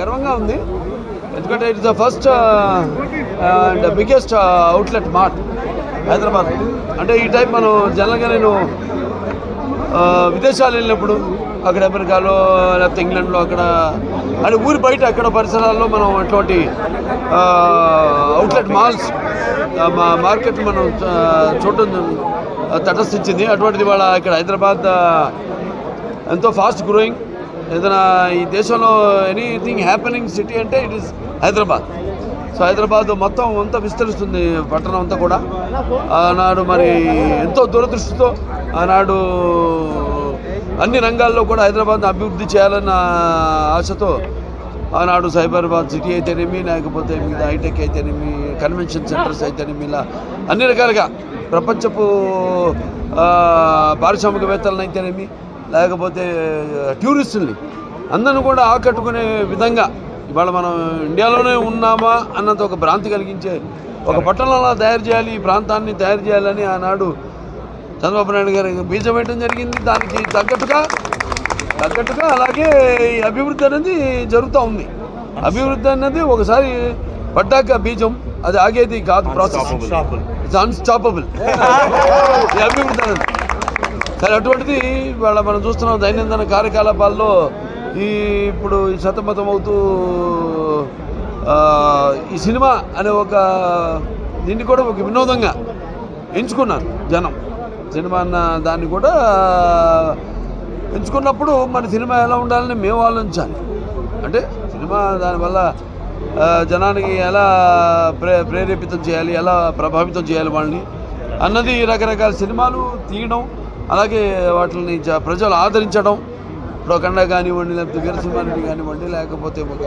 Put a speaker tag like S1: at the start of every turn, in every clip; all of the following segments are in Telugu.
S1: గర్వంగా ఉంది. ఎందుకంటే it's the first and biggest outlet mart Hyderabad. అంటే ఈ టైప్ మనం జనరల్గా నేను uh, విదేశాలు వెళ్ళినప్పుడు అక్కడ అమెరికాలో లేకపోతే ఇంగ్లాండ్లో అక్కడ అంటే ఊరి బయట అక్కడ పరిసరాల్లో మనం అటువంటి uh, అవుట్లెట్ మాల్స్ uh, మా మార్కెట్ మనం చూడటం తటస్థించింది. అటువంటిది వాళ్ళ ఇక్కడ హైదరాబాద్ ఎంతో ఫాస్ట్ గ్రోయింగ్ ఏదైనా ఈ దేశంలో ఎనీథింగ్ హ్యాపెనింగ్ సిటీ అంటే it is Hyderabad. So Hyderabad మొత్తం అంతా విస్తరిస్తుంది పట్టణం అంతా కూడా. ఆనాడు మరి ఎంతో దూరదృష్టితో ఆనాడు అన్ని రంగాల్లో కూడా హైదరాబాద్ అభివృద్ధి చేయాలన్న ఆశతో ఆనాడు సైబరాబాద్ సిటీ అయితేనేమి లేకపోతే మిగతా హైటెక్ అయితేనేమి కన్వెన్షన్ సెంటర్స్ అయితేనేమి ఇలా అన్ని రకాలుగా ప్రపంచపు పారిశ్రామికవేత్తలను అయితేనేమి లేకపోతే టూరిస్టుల్ని. అందరిని కూడా ఆకట్టుకునే విధంగా ఇవాళ మనం ఇండియాలోనే ఉన్నామా అన్నంత ఒక భ్రాంతి కలిగించే ఒక పట్టణంలో తయారు చేయాలి ఈ ప్రాంతాన్ని తయారు చేయాలని ఆనాడు చంద్రబాబు నాయుడు గారు బీజం వేయడం జరిగింది. దానికి తగ్గట్టుగా తగ్గట్టుగా అలాగే ఈ అభివృద్ధి అనేది జరుగుతూ ఉంది. అభివృద్ధి అనేది ఒకసారి పడ్డాక బీజం అది ఆగేది కాదు ప్రాసెస్. ఇట్స్ అన్స్టాపబుల్ ఈ అభివృద్ధి అనేది. సరే అటువంటిది వాళ్ళ మనం చూస్తున్నాం దైనందిన కార్యకలాపాల్లో ఈ ఇప్పుడు ఈ సతమతం అవుతూ ఈ సినిమా అనే ఒక దీన్ని కూడా ఒక వినోదంగా ఎంచుకున్నారు జనం. సినిమా అన్న దాన్ని కూడా ఎంచుకున్నప్పుడు మన సినిమా ఎలా ఉండాలని మేము ఆలోచించాలి. అంటే సినిమా దానివల్ల జనానికి ఎలా ప్రే ప్రేరేపితం చేయాలి ఎలా ప్రభావితం చేయాలి వాళ్ళని అన్నది రకరకాల సినిమాలు తీయడం అలాగే వాటిని ప్రజలు ఆదరించడం. ఇప్పుడు కానివ్వండి లేకపోతే వీరసింహారెడ్డి కానివ్వండి లేకపోతే ఒక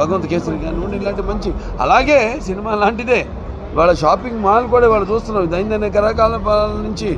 S1: భగవంత్ కేసరి కానివ్వండి ఇలాంటి మంచి అలాగే సినిమా లాంటిదే. వాళ్ళ షాపింగ్ మాల్ కూడా వాళ్ళు చూస్తున్నాం దైనందిన కరకాల నుంచి.